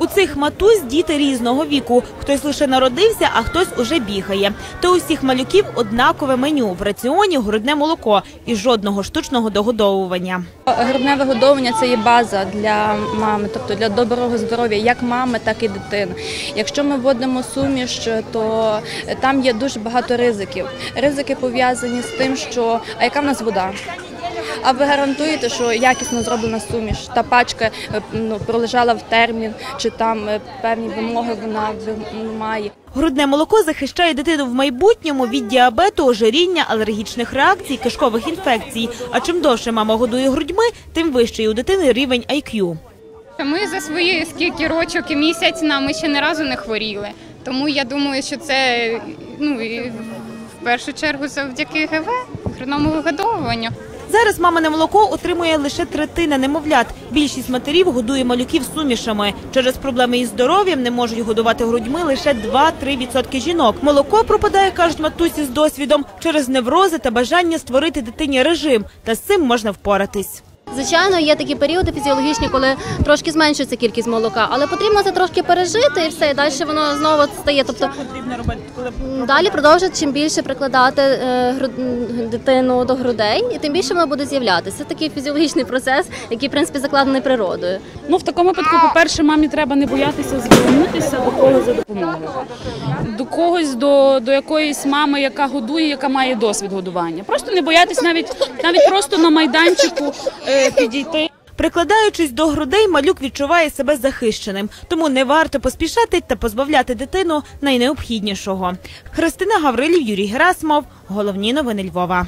У цих матусь діти різного віку. Хтось лише народився, а хтось уже бігає. Та у всіх малюків однакове меню в раціоні грудне молоко і жодного штучного догодовування. Грудне вигодовування це є база для мами, тобто для доброго здоров'я, як мами, так і дитини. Якщо ми вводимо суміш, то там є дуже багато ризиків. Ризики пов'язані з тим, що а яка в нас вода? А ви гарантуєте, що якісно зроблена суміш, та пачка е, ну, пролежала в термін, чи там е, певні вимоги вона має. Грудне молоко захищає дитину в майбутньому від діабету, ожиріння, алергічних реакцій, кишкових інфекцій. А чим довше мама годує грудьми, тим вищий у дитини рівень IQ. Ми за свої скільки рочок і місяць нам ще не разу не хворіли. Тому я думаю, що це ну і в першу чергу завдяки ГВ, грудному вигодовуванню. Зараз мамине молоко отримує лише третина немовлят. Більшість матерів годує малюків сумішами. Через проблеми із здоров'ям не можуть годувати грудьми лише 2-3% жінок. Молоко пропадає, кажуть матусі з досвідом, через неврози та бажання створити дитині режим. Та з цим можна впоратись. Звичайно, є такі періоди фізіологічні, коли трошки зменшується кількість молока, але потрібно це трошки пережити і все, і далі воно знову стає. Тобто потрібно робити, коли далі продовжують чим більше прикладати е, груд- дитину до грудей, і тим більше воно буде з'являтися. Це такий фізіологічний процес, який в принципі закладений природою. Ну, в такому випадку, по-перше, мамі треба не боятися звернутися до когось за допомогою. До когось, до, до якоїсь мами, яка годує, яка має досвід годування. Просто не боятись навіть навіть просто на майданчику е, підійти. Прикладаючись до грудей, малюк відчуває себе захищеним, тому не варто поспішати та позбавляти дитину найнеобхіднішого. Христина Гаврилів, Юрій Герасимов. Головні новини Львова.